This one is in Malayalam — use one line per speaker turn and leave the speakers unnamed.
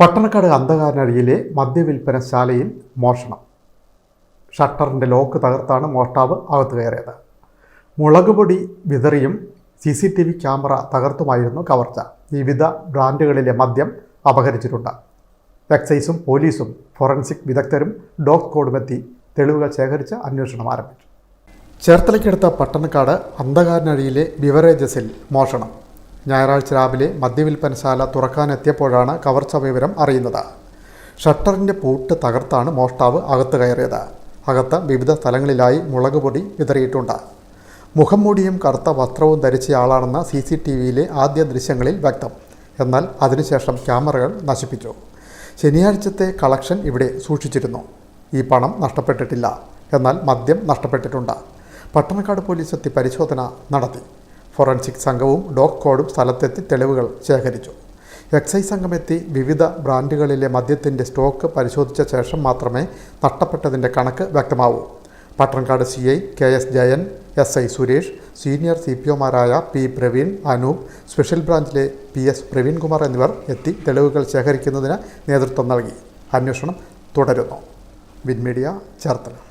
പട്ടണക്കാട് അന്ധകാരനഴിയിലെ മദ്യവിൽപ്പനശാലയിൽ മോഷണം. ഷട്ടറിന്റെ ലോക്ക് തകർത്താണ് മോഷ്ടാവ് അകത്ത് കയറിയത്. മുളകുപൊടി വിതറിയും C C T V camera തകർത്തുമായിരുന്നു കവർച്ച. വിവിധ ബ്രാൻഡുകളിലെ മദ്യം അപഹരിച്ചിട്ടുണ്ട്. എക്സൈസും പോലീസും ഫോറൻസിക് വിദഗ്ധരും ഡോഗ് സ്ക്വാഡുമെത്തി തെളിവുകൾ ശേഖരിച്ച് അന്വേഷണം ആരംഭിച്ചു. ചേർത്തലയ്ക്കടുത്ത പട്ടണക്കാട് അന്ധകാരനഴിയിലെ ബിവറേജസിൽ മോഷണം. ഞായറാഴ്ച രാവിലെ മദ്യവിൽപ്പനശാല തുറക്കാനെത്തിയപ്പോഴാണ് കവർച്ച വിവരം അറിയുന്നത്. ഷട്ടറിന്റെ പൂട്ട് തകർത്താണ് മോഷ്ടാവ് അകത്ത് കയറിയത്. അകത്ത് വിവിധ സ്ഥലങ്ങളിലായി മുളക് പൊടി വിതറിയിട്ടുണ്ട്. മുഖം മൂടിയും കറുത്ത വസ്ത്രവും ധരിച്ചയാളാണെന്ന് സി സി ടി വിയിലെ ആദ്യ ദൃശ്യങ്ങളിൽ വ്യക്തം. എന്നാൽ അതിനുശേഷം ക്യാമറകൾ നശിപ്പിച്ചു. ശനിയാഴ്ചത്തെ കളക്ഷൻ ഇവിടെ സൂക്ഷിച്ചിരുന്നു. ഈ പണം നഷ്ടപ്പെട്ടിട്ടില്ല. എന്നാൽ മദ്യം നഷ്ടപ്പെട്ടിട്ടുണ്ട്. പട്ടണക്കാട് പോലീസ് എത്തി പരിശോധന നടത്തി. ഫോറൻസിക് സംഘവും ഡോഗ് കോഡും സ്ഥലത്തെത്തി തെളിവുകൾ ശേഖരിച്ചു. എക്സൈസ് സംഘമെത്തി വിവിധ ബ്രാൻഡുകളിലെ മദ്യത്തിന്റെ സ്റ്റോക്ക് പരിശോധിച്ച ശേഷം മാത്രമേ നഷ്ടപ്പെട്ടതിന്റെ കണക്ക് വ്യക്തമാവൂ. Pattanakkad C I K S Jayan S I Suresh senior C P ഒമാരായ P Praveen Anoop special ബ്രാഞ്ചിലെ പി എസ് പ്രവീൺകുമാർ എന്നിവർ എത്തി തെളിവുകൾ ശേഖരിക്കുന്നതിന് നേതൃത്വം നൽകി. അന്വേഷണം തുടരുന്നു. വിൻമീഡിയ ചേർത്തല.